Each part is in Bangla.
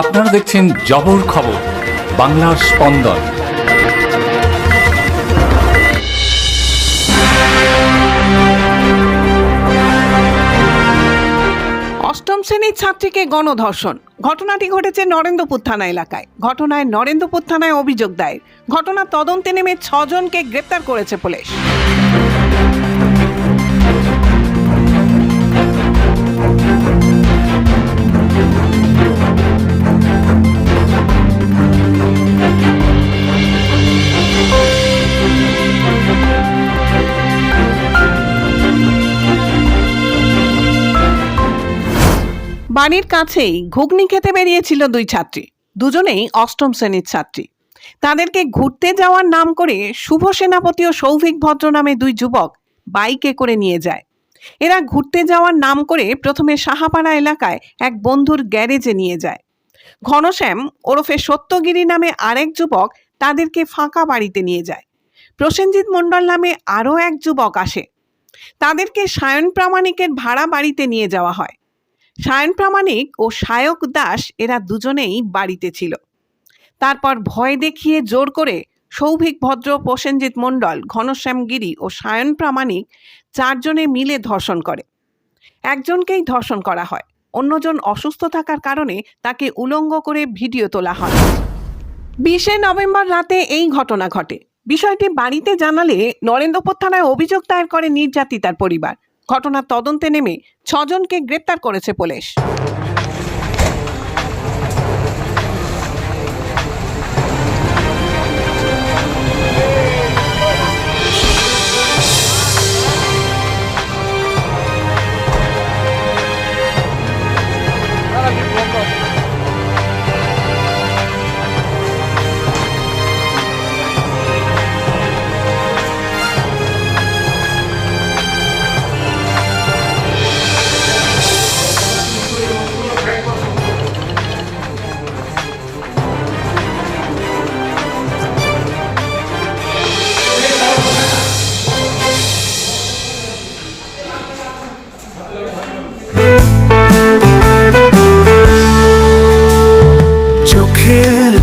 আপনারা দেখছেন জবর খবর, বাংলার স্পন্দন। অষ্টম শ্রেণির ছাত্রীকে গণধর্ষণ। ঘটনাটি ঘটেছে নরেন্দ্রপুর থানা এলাকায়। ঘটনায় নরেন্দ্রপুর থানায় অভিযোগ দায়ের। ঘটনার তদন্তে নেমে ছজনকে গ্রেপ্তার করেছে পুলিশ। বাড়ির কাছেই ঘুগনি খেতে বেরিয়েছিল দুই ছাত্রী। দুজনেই অষ্টম শ্রেণির ছাত্রী। তাদেরকে ঘুরতে যাওয়ার নাম করে শুভ সেনাপতি ও সৌভিক ভদ্র নামে দুই যুবক বাইকে করে নিয়ে যায়। এরা ঘুরতে যাওয়ার নাম করে প্রথমে সাহাপাড়া এলাকায় এক বন্ধুর গ্যারেজে নিয়ে যায়। ঘনশ্যাম ওরফে সত্যগিরি নামে আরেক যুবক তাদেরকে ফাঁকা বাড়িতে নিয়ে যায়। প্রসেনজিৎ মণ্ডল নামে আরও এক যুবক আসে। তাদেরকে সায়ন প্রামাণিকের ভাড়া বাড়িতে নিয়ে যাওয়া হয়। সায়ন প্রামাণিক ও সায়ক দাস এরা দুজনেই বাড়িতে ছিল। তারপর ভয় দেখিয়ে জোর করে সৌভিক, ভদ্র, প্রসেনজিৎ মণ্ডল, ঘনশ্যাম গিরি ও সায়ন প্রামাণিক চারজনে মিলে ধর্ষণ করে। একজনকেই ধর্ষণ করা হয়। অন্যজন অসুস্থ থাকার কারণে তাকে উলঙ্গ করে ভিডিও তোলা হয়। বিশে নভেম্বর রাতে এই ঘটনা ঘটে। বিষয়টি বাড়িতে জানালে নরেন্দ্রপুর থানায় অভিযোগ দায়ের করে নির্যাতিতার পরিবার। ঘটনার তদন্তে নেমে ছজনকে গ্রেপ্তার করেছে police.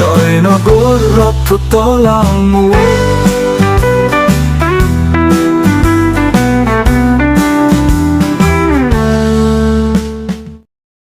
Join a good rock to the long way.